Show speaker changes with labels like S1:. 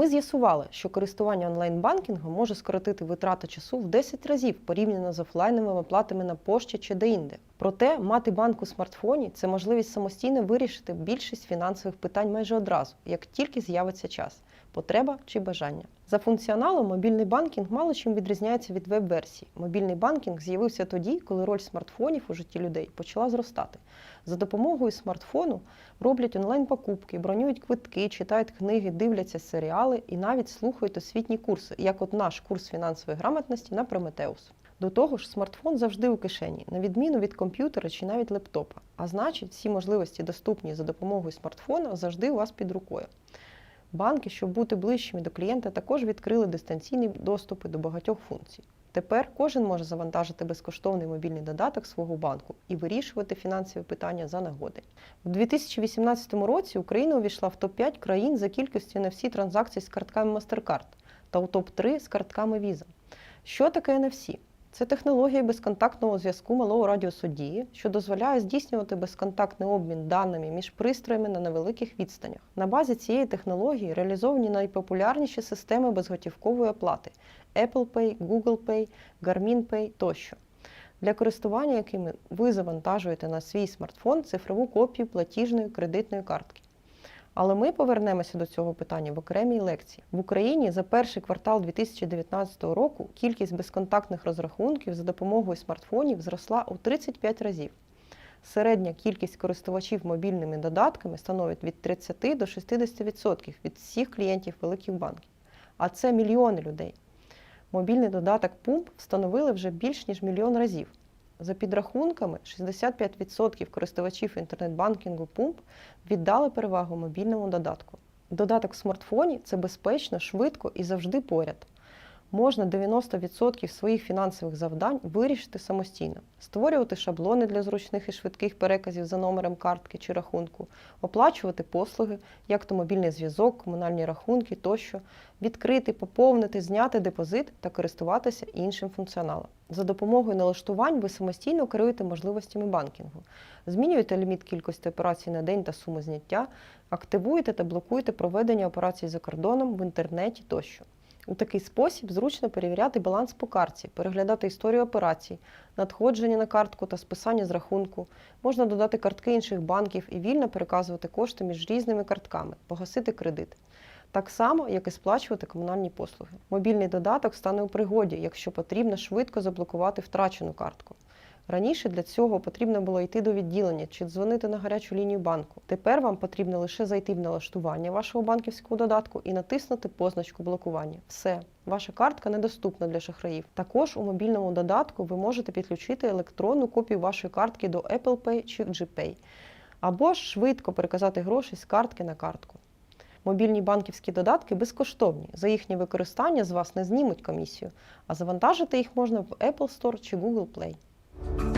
S1: Ми з'ясували, що користування онлайн-банкінгом може скоротити витрати часу в 10 разів порівняно з офлайновими платами на пошті чи деінде. Проте мати банк у смартфоні це можливість самостійно вирішити більшість фінансових питань майже одразу, як тільки з'явиться час, потреба чи бажання. За функціоналом мобільний банкінг мало чим відрізняється від веб-версії. Мобільний банкінг з'явився тоді, коли роль смартфонів у житті людей почала зростати. За допомогою смартфону роблять онлайн-покупки, бронюють квитки, читають книги, дивляться серіали і навіть слухають освітні курси, як от наш курс фінансової грамотності на Прометеус. До того ж, смартфон завжди у кишені, на відміну від комп'ютера чи навіть лептопа. А значить, всі можливості, доступні за допомогою смартфона, завжди у вас під рукою. Банки, щоб бути ближчими до клієнта, також відкрили дистанційні доступи до багатьох функцій. Тепер кожен може завантажити безкоштовний мобільний додаток свого банку і вирішувати фінансові питання за нагоди. У 2018 році Україна увійшла в топ-5 країн за кількістю NFC транзакцій з картками MasterCard та у топ-3 з картками Visa. Що таке NFC? Це технологія безконтактного зв'язку малого радіусу дії, що дозволяє здійснювати безконтактний обмін даними між пристроями на невеликих відстанях. На базі цієї технології реалізовані найпопулярніші системи безготівкової оплати Apple Pay, Google Pay, Garmin Pay тощо. Для користування якими ви завантажуєте на свій смартфон цифрову копію платіжної кредитної картки. Але ми повернемося до цього питання в окремій лекції. В Україні за перший квартал 2019 року кількість безконтактних розрахунків за допомогою смартфонів зросла у 35 разів. Середня кількість користувачів мобільними додатками становить від 30 до 60% від всіх клієнтів великих банків. А це мільйони людей. Мобільний додаток Pump встановили вже більш ніж мільйон разів. За підрахунками, 65% користувачів інтернет-банкінгу Pump віддали перевагу мобільному додатку. Додаток в смартфоні це безпечно, швидко і завжди поряд. Можна 90% своїх фінансових завдань вирішити самостійно, створювати шаблони для зручних і швидких переказів за номером картки чи рахунку, оплачувати послуги, як то мобільний зв'язок, комунальні рахунки тощо, відкрити, поповнити, зняти депозит та користуватися іншим функціоналом. За допомогою налаштувань ви самостійно керуєте можливостями банкінгу, змінюєте ліміт кількості операцій на день та суму зняття, активуєте та блокуєте проведення операцій за кордоном в інтернеті тощо. У такий спосіб зручно перевіряти баланс по картці, переглядати історію операцій, надходження на картку та списання з рахунку. Можна додати картки інших банків і вільно переказувати кошти між різними картками, погасити кредит. Так само, як і сплачувати комунальні послуги. Мобільний додаток стане у пригоді, якщо потрібно швидко заблокувати втрачену картку. Раніше для цього потрібно було йти до відділення чи дзвонити на гарячу лінію банку. Тепер вам потрібно лише зайти в налаштування вашого банківського додатку і натиснути позначку блокування. Все, ваша картка недоступна для шахраїв. Також у мобільному додатку ви можете підключити електронну копію вашої картки до Apple Pay чи GPay, або ж швидко переказати гроші з картки на картку. Мобільні банківські додатки безкоштовні. За їхнє використання з вас не знімуть комісію, а завантажити їх можна в Apple Store чи Google Play. Thank you.